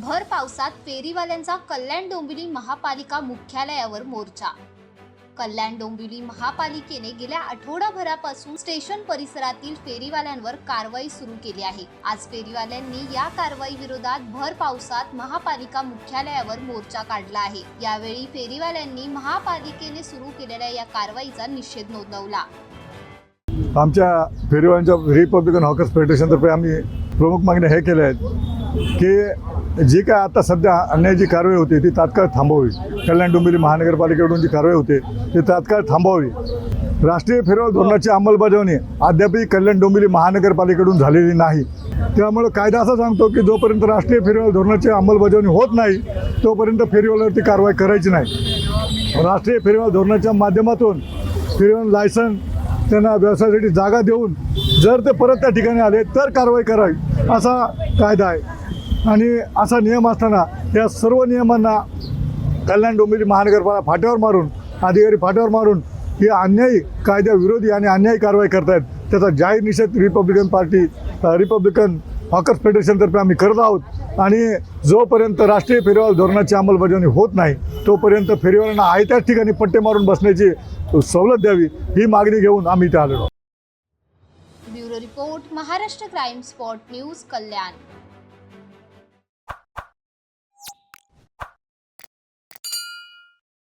भर पावसात फेरीवाल्यांचा कल्याण डोंबिवली महापालिका मुख्यालयावर मोर्चा. कल्याण डोंबिवली महापालिकेने गेल्या आठवडाभरापासून स्टेशन परिसरातील फेरीवाल्यांवर कारवाई सुरू केली आहे. आज फेरीवाल्यांनी या कारवाई विरोधात भर पावसात महापालिका मुख्यालयावर मोर्चा काढला आहे. यावेळी फेरीवाल्यांनी महापालिकेने सुरू केलेल्या या कारवाईचा निषेध नोंदवला. आमच्या फेरीवाल्यांच्या रिपब्लिकन हॉकर्स फेडरेशनतर्फे आम्ही प्रमुख मागण्या हे केल्या आहेत की जी काय आता सध्या अन्याय जी कारवाई होती ती तात्काळ थांबवावी. कल्याण डोंबिवली महानगरपालिकेकडून जी कारवाई होते ती तात्काळ थांबवावी. राष्ट्रीय फेरवाल धोरणाची अंमलबजावणी अद्यापही कल्याण डोंबिवली महानगरपालिकेकडून झालेली नाही. त्यामुळं कायदा असा सांगतो की जोपर्यंत राष्ट्रीय फेरीवाल धोरणाची अंमलबजावणी होत नाही तोपर्यंत फेरीवाल्यावरती कारवाई करायची नाही. राष्ट्रीय फेरीवाल धोरणाच्या माध्यमातून फेरीवाल लायसन त्यांना व्यवसायासाठी जागा देऊन जर ते परत त्या ठिकाणी आले तर कारवाई करावी असा कायदा आहे. आणि असा नियम असताना या सर्व नियमांना कल्याण डोंबिवली महानगरपालिका फाट्यावर मारून अधिकारी फाट्यावर मारून हे अन्यायी कायद्याविरोधी आणि अन्यायी कारवाई करतायत. त्याचा जाहीर निषेध रिपब्लिकन पार्टी रिपब्लिकन हॉकर्स फेडरेशनतर्फे आम्ही करत आहोत. आणि जोपर्यंत राष्ट्रीय फेरीवाल धोरणाची अंमलबजावणी होत नाही तोपर्यंत फेरीवाल्यांना आहे त्याच ठिकाणी पट्टे मारून बसण्याची सवलत द्यावी ही मागणी घेऊन आम्ही इथे आलेलो आहोत. Bureau report Maharashtra crime spot news Kalyan.